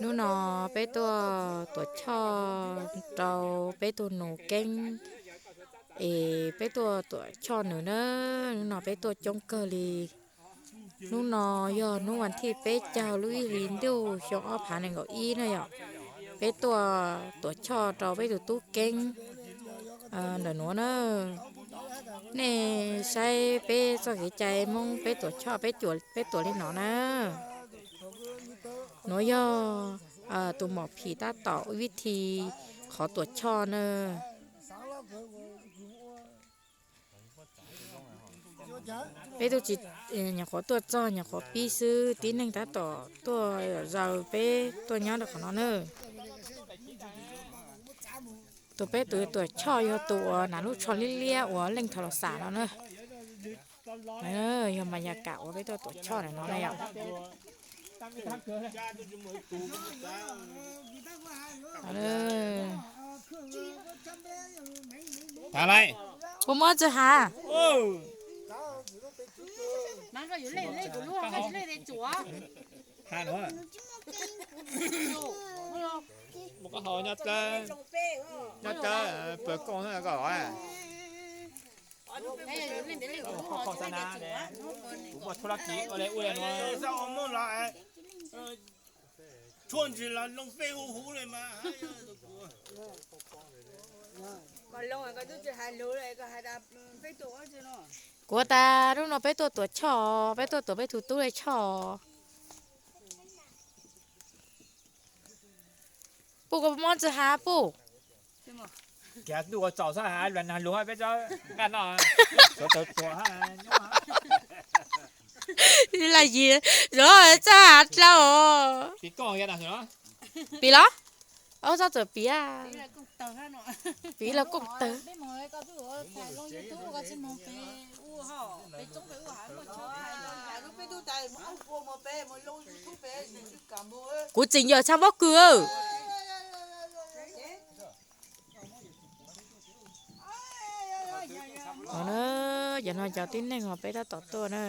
นู่นนอไปตัวตัวช่อเราไปตัวหนูเก่งเอไปตัวตัวช่อหนูเนอะนู่นนอไปตัวจงเกลีนู่นนอยอนู่นวันที่ไปเจ้าลุยลินดูชงอ้อผาในเกาอี้นะยอไปตัวตัวช่อเราไปตัวตู้เก่งเออเดี๋ยวหนูเนอะนี่ใช้ไปสกิใจมงไปตัวช่อไปจวดไปตัวเล่นหนอนะ หนูย่อเอ่อตัวหมอผีตาต่อวิธี ขอตรวจช่อเนอไปตัวจิตเอ่ยากขอตรวจจ้ออยาขอปีซื้อตีหนึ่งตาต่อตัวเราไปตัวเนี้ยเด็กของน้องเนอตัวไปตัวตัวช่อยอตัวหนาลูกชอเลี้ยๆหัวเล่งโทรศัพท์แล้วเนอะเออยอมบรรยากาศว่าไปตัวตัวช่อหน่อยเนาะ ตั้งนี่ทั้งเกลือเลย cha tôi cho mượn tù của người ta Hello. อะไร ผมว่าจะหา ô มันก็อยู่เล่นเล่นกับลูกก็อยู่เล่นเล่นจัว hà nữa à? มัน một cái hồi nhát cha nhát cha bữa con thế là gọi à โฆษณาเลยผมว่าธุรกิจอะไรอุ้ยอะไร 上我们来，呃，串起来弄废乎乎的嘛。哎呀，这个。 còn lâu rồi cái thứ chỉ hai lứa này cái hai đạp cái tổ chứ nó กัวตาลูกน้องไปตัวตัวช่อไปตัวตัวไปถูตู้เลยช่อปู่กับมอนจะหาปู่ แกดูว่าเจ้าสหายวันนั้นรู้ให้ไปเจ้ากันหน่อยตัวตัวตัวฮะ นี่ละยีรอจะหาเรา ปีกล้องยังไงเหรอ ปีละเอาเจ้าตัวปีอ่ะ 你来给等下呢。 ปีละกุ๊กเตอ 别忙那个，比如ถ่ายลงยูทูบก็จะมองไปอู้ห่อไป จงไปอู้หาหมดชอบ à lúc bây giờ tại mà ông cô mà bé mà lâu không bé thì cứ cảm ơn กูจริงอย่าชาวบอกกูเออเอาเน อย่านอนจะติ้นแน่งอไปถ้าต่อตัวเนอะ